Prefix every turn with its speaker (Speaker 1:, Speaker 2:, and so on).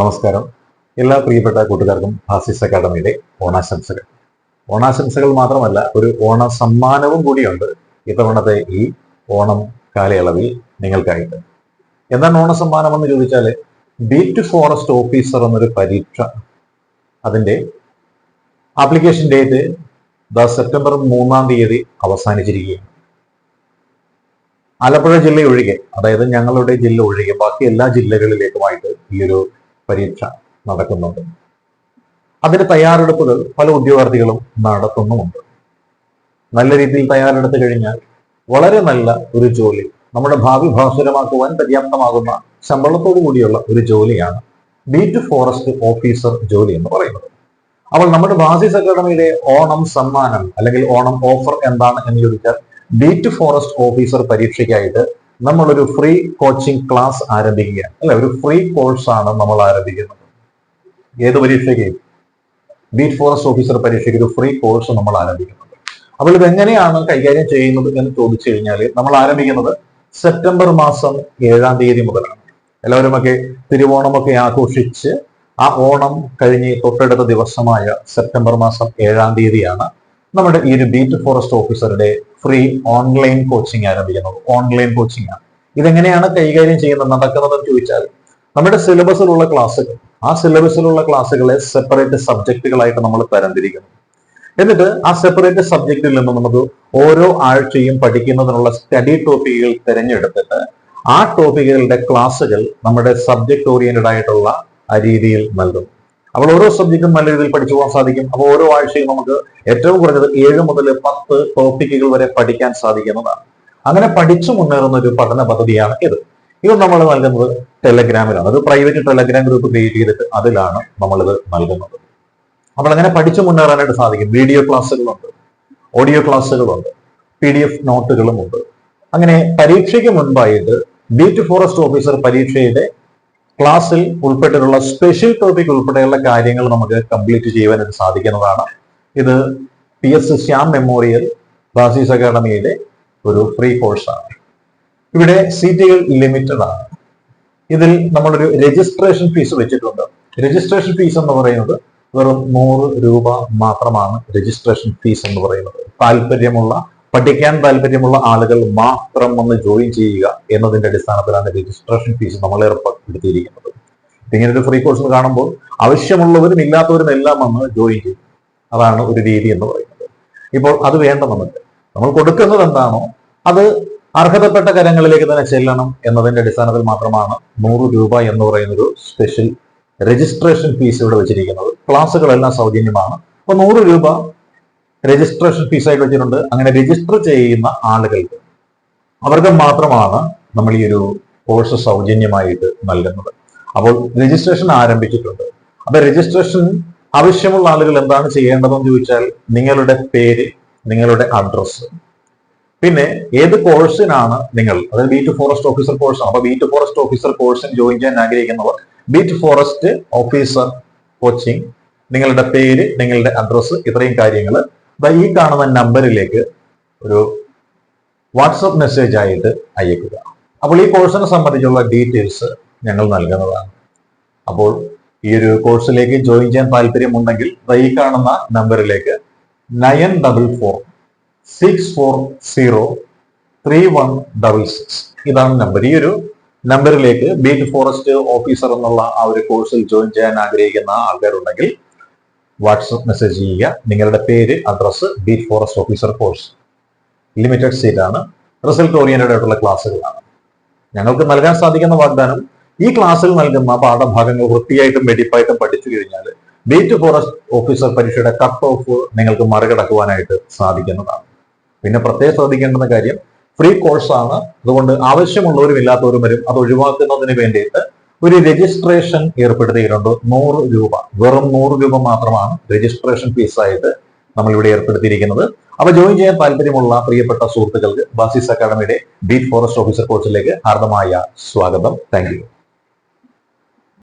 Speaker 1: നമസ്കാരം. എല്ലാ പ്രിയപ്പെട്ട കൂട്ടുകാർക്കും ആസിസ് അക്കാദമിയുടെ ഓണാശംസകൾ. ഓണാശംസകൾ മാത്രമല്ല ഒരു ഓണ സമ്മാനവും കൂടിയുണ്ട് ഇത്തവണത്തെ ഈ ഓണം കാലയളവിൽ നിങ്ങൾക്കായിട്ട്. എന്താണ് ഓണ സമ്മാനം എന്ന് ചോദിച്ചാൽ ബീറ്റ് ഫോറസ്റ്റ് ഓഫീസർ എന്നൊരു പരീക്ഷ. അതിന്റെ ആപ്ലിക്കേഷൻ ഡേറ്റ് ദ സെപ്റ്റംബർ മൂന്നാം തീയതി അവസാനിച്ചിരിക്കുകയാണ്. ആലപ്പുഴ ജില്ല ഒഴികെ അതായത് ഞങ്ങളുടെ ജില്ല ഒഴികെ ബാക്കി എല്ലാ ജില്ലകളിലേക്കുമായിട്ട് ഈ ഒരു പരീക്ഷ നടക്കുന്നുണ്ട്. അതിന് തയ്യാറെടുപ്പുകൾ പല ഉദ്യോഗാർത്ഥികളും നടത്തുന്നുമുണ്ട്. നല്ല രീതിയിൽ തയ്യാറെടുത്തു കഴിഞ്ഞാൽ വളരെ നല്ല ഒരു ജോലി നമ്മുടെ ഭാവി ഭാസുരമാക്കുവാൻ പര്യാപ്തമാകുന്ന ശമ്പളത്തോടു കൂടിയുള്ള ഒരു ജോലിയാണ് ബീറ്റ് ഫോറസ്റ്റ് ഓഫീസർ ജോലി എന്ന് പറയുന്നത്. അപ്പോൾ നമ്മുടെ ഭാസി അക്കാദമിയുടെ ഓണം സമ്മാനം അല്ലെങ്കിൽ ഓണം ഓഫർ എന്താണ് എന്ന് ചോദിച്ചാൽ ബീറ്റ് ഫോറസ്റ്റ് ഓഫീസർ പരീക്ഷയ്ക്കായിട്ട് നമ്മളൊരു ഫ്രീ കോച്ചിങ് ക്ലാസ് ആരംഭിക്കുക അല്ലെ? ഒരു ഫ്രീ കോഴ്സാണ് നമ്മൾ ആരംഭിക്കുന്നത്. ഏത് പരീക്ഷയ്ക്ക്? ബീറ്റ് ഫോറസ്റ്റ് ഓഫീസർ പരീക്ഷയ്ക്ക് ഒരു ഫ്രീ കോഴ്സ് നമ്മൾ ആരംഭിക്കുന്നത് അപ്പോൾ ഇത് എങ്ങനെയാണ് കൈകാര്യം ചെയ്യുന്നത് എന്ന് ചോദിച്ചു കഴിഞ്ഞാൽ നമ്മൾ ആരംഭിക്കുന്നത് സെപ്റ്റംബർ മാസം ഏഴാം തീയതി മുതലാണ്. എല്ലാവരുമൊക്കെ തിരുവോണമൊക്കെ ആഘോഷിച്ച് ആ ഓണം കഴിഞ്ഞ് തൊട്ടടുത്ത ദിവസമായ സെപ്റ്റംബർ മാസം ഏഴാം തീയതിയാണ് നമ്മുടെ ഈ ഒരു ബീറ്റ് ഫോറസ്റ്റ് ഓഫീസറുടെ ഫ്രീ ഓൺലൈൻ കോച്ചിങ് ആരംഭിക്കുന്നത് ഓൺലൈൻ കോച്ചിങ് ആണ്. ഇതെങ്ങനെയാണ് കൈകാര്യം ചെയ്യുന്നത്? നടക്കുന്നതെന്ന് ചോദിച്ചാൽ നമ്മുടെ സിലബസിലുള്ള ക്ലാസ്സുകൾ ആ സിലബസിലുള്ള ക്ലാസ്സുകളെ സെപ്പറേറ്റ് സബ്ജക്റ്റുകളായിട്ട് നമ്മൾ തരംതിരിക്കുന്നു. എന്നിട്ട് ആ സെപ്പറേറ്റ് സബ്ജക്റ്റിൽ നിന്ന് നമുക്ക് ഓരോ ആഴ്ചയും പഠിക്കുന്നതിനുള്ള സ്റ്റഡി ടോപ്പിക്കുകൾ തിരഞ്ഞെടുത്തിട്ട് ആ ടോപ്പിക്കുകളുടെ ക്ലാസ്സുകൾ നമ്മുടെ സബ്ജക്ട് ഓറിയന്റഡ് ആയിട്ടുള്ള രീതിയിൽ നൽകും അപ്പോൾ ഓരോ സബ്ജക്റ്റും നല്ല രീതിയിൽ പഠിച്ചു പോകാൻ സാധിക്കും. അപ്പോൾ ഓരോ ആഴ്ചയും നമുക്ക് ഏറ്റവും കുറഞ്ഞത് ഏഴ് മുതൽ പത്ത് ടോപ്പിക്കുകൾ വരെ പഠിക്കാൻ സാധിക്കുന്നതാണ്. അങ്ങനെ പഠിച്ചു മുന്നേറുന്ന ഒരു പഠന പദ്ധതിയാണ് ഇത്. ഇത് നമ്മൾ നൽകുന്നത് ടെലഗ്രാമിലാണ്. ഒരു പ്രൈവറ്റ് ടെലഗ്രാം ഗ്രൂപ്പ് ക്രിയേറ്റ് ചെയ്തിട്ട് അതിലാണ് നമ്മളിത് നൽകുന്നത്. അപ്പോൾ അങ്ങനെ പഠിച്ചു മുന്നേറാനായിട്ട് സാധിക്കും. വീഡിയോ ക്ലാസ്സുകളുണ്ട് ഓഡിയോ ക്ലാസ്സുകളുണ്ട് പി ഡി എഫ് നോട്ടുകളും ഉണ്ട് അങ്ങനെ പരീക്ഷയ്ക്ക് മുൻപായിട്ട് ബീറ്റ് ഫോറസ്റ്റ് ഓഫീസർ പരീക്ഷയുടെ ക്ലാസ്സിൽ ഉൾപ്പെട്ടിട്ടുള്ള സ്പെഷ്യൽ ടോപ്പിക് ഉൾപ്പെടെയുള്ള കാര്യങ്ങൾ നമുക്ക് കംപ്ലീറ്റ് ചെയ്യുവാനായിട്ട് സാധിക്കുന്നതാണ്. ഇത് P S Shyam memorial Basis അക്കാഡമിയുടെ ഒരു ഫ്രീ കോഴ്സാണ് ഇവിടെ സീറ്റുകൾ ലിമിറ്റഡ് ആണ്. ഇതിൽ നമ്മളൊരു രജിസ്ട്രേഷൻ ഫീസ് വെച്ചിട്ടുണ്ട്. രജിസ്ട്രേഷൻ ഫീസ് എന്ന് പറയുന്നത് വെറും നൂറ് രൂപ മാത്രമാണ് രജിസ്ട്രേഷൻ ഫീസ് എന്ന് പറയുന്നത്. താല്പര്യമുള്ള പഠിക്കാൻ താല്പര്യമുള്ള ആളുകൾ മാത്രം വന്ന് ജോയിൻ ചെയ്യുക എന്നതിന്റെ അടിസ്ഥാനത്തിലാണ് രജിസ്ട്രേഷൻ ഫീസ് നമ്മൾ ഏർപ്പെടുത്തിയിരിക്കുന്നത്. ഇങ്ങനെ ഒരു ഫ്രീ കോഴ്സ് കാണുമ്പോൾ ആവശ്യമുള്ളവരും ഇല്ലാത്തവരും എല്ലാം വന്ന് ജോയിൻ ചെയ്യും. അതാണ് ഒരു രീതി എന്ന് പറയുന്നത്. ഇപ്പോൾ അത് വേണ്ട നമുക്ക് നമ്മൾ കൊടുക്കുന്നത് എന്താണോ അത് അർഹതപ്പെട്ട കരങ്ങളിലേക്ക് തന്നെ ചെല്ലണം എന്നതിന്റെ അടിസ്ഥാനത്തിൽ മാത്രമാണ് നൂറ് രൂപ എന്ന് പറയുന്ന ഒരു സ്പെഷ്യൽ രജിസ്ട്രേഷൻ ഫീസ് ഇവിടെ വെച്ചിരിക്കുന്നത്. ക്ലാസ്സുകളെല്ലാം സൗജന്യമാണ്. അപ്പോൾ നൂറ് രൂപ രജിസ്ട്രേഷൻ ഫീസായിട്ട് വെച്ചിട്ടുണ്ട്. അങ്ങനെ രജിസ്റ്റർ ചെയ്യുന്ന ആളുകൾക്ക് അവർക്ക് മാത്രമാണ് നമ്മൾ ഈ ഒരു കോഴ്സ് സൗജന്യമായിട്ട് നൽകുന്നത്. അപ്പോൾ രജിസ്ട്രേഷൻ ആരംഭിച്ചിട്ടുണ്ട്. അപ്പൊ രജിസ്ട്രേഷൻ ആവശ്യമുള്ള ആളുകൾ എന്താണ് ചെയ്യേണ്ടതെന്ന് ചോദിച്ചാൽ നിങ്ങളുടെ പേര് നിങ്ങളുടെ അഡ്രസ്സ് പിന്നെ ഏത് കോഴ്സിനാണ് നിങ്ങൾ അതായത് ബീറ്റ് ഫോറസ്റ്റ് ഓഫീസർ കോഴ്സാണ് അപ്പൊ ബീറ്റ് ഫോറസ്റ്റ് ഓഫീസർ കോഴ്സിന് ജോയിൻ ചെയ്യാൻ ആഗ്രഹിക്കുന്നവർ ബീറ്റ് ഫോറസ്റ്റ് ഓഫീസർ കോച്ചിങ് നിങ്ങളുടെ പേര് നിങ്ങളുടെ അഡ്രസ്സ് ഇത്രയും കാര്യങ്ങൾ ഈ കാണുന്ന നമ്പറിലേക്ക് ഒരു വാട്സപ്പ് മെസ്സേജ് ആയിട്ട് അയക്കുക. അപ്പോൾ ഈ കോഴ്സിനെ സംബന്ധിച്ചുള്ള ഡീറ്റെയിൽസ് ഞങ്ങൾ നൽകുന്നതാണ്. അപ്പോൾ ഈ ഒരു കോഴ്സിലേക്ക് ജോയിൻ ചെയ്യാൻ താല്പര്യമുണ്ടെങ്കിൽ ഈ കാണുന്ന നമ്പറിലേക്ക് nine double four six four zero three one double six ഇതാണ് നമ്പർ ഈ ഒരു നമ്പറിലേക്ക് ബീറ്റ് ഫോറസ്റ്റ് ഓഫീസർ എന്നുള്ള ആ ഒരു കോഴ്സിൽ ജോയിൻ ചെയ്യാൻ ആഗ്രഹിക്കുന്ന ആൾക്കാരുണ്ടെങ്കിൽ വാട്സപ്പ് മെസ്സേജ് ചെയ്യുക. നിങ്ങളുടെ പേര് address B forest officer course limited seat ആണ്. റിസൾട്ട് ഓറിയന്റഡ് ആയിട്ടുള്ള ക്ലാസ്സുകളാണ്. ഞങ്ങൾക്ക് നൽകാൻ സാധിക്കുന്ന വാഗ്ദാനം ഈ ക്ലാസ്സിൽ നൽകുന്ന പാഠഭാഗങ്ങൾ വൃത്തിയായിട്ടും വെടിപ്പായിട്ടും പഠിച്ചു കഴിഞ്ഞാൽ ബീറ്റ് ഫോറസ്റ്റ് ഓഫീസർ പരീക്ഷയുടെ കട്ട് ഓഫ് നിങ്ങൾക്ക് മറികടക്കുവാനായിട്ട് സാധിക്കുന്നതാണ്. പിന്നെ പ്രത്യേകം ശ്രദ്ധിക്കേണ്ടുന്ന കാര്യം ഫ്രീ കോഴ്സാണ് അതുകൊണ്ട് ആവശ്യമുള്ളവരും ഇല്ലാത്തവരും വരും. അത് ഒഴിവാക്കുന്നതിന് വേണ്ടിയിട്ട് ഒരു രജിസ്ട്രേഷൻ ഏർപ്പെടുത്തിയിട്ടുണ്ട്. നൂറ് രൂപ. വെറും നൂറ് രൂപ മാത്രമാണ് രജിസ്ട്രേഷൻ ഫീസായിട്ട് നമ്മൾ ഇവിടെ ഏർപ്പെടുത്തിയിരിക്കുന്നത്. അപ്പൊ ജോയിൻ ചെയ്യാൻ താല്പര്യമുള്ള പ്രിയപ്പെട്ട സുഹൃത്തുക്കൾക്ക് ബാസിസ് അക്കാഡമിയുടെ ബീറ്റ് ഫോറസ്റ്റ് ഓഫീസർ കോഴ്സിലേക്ക് ഹാർദമായ സ്വാഗതം. താങ്ക്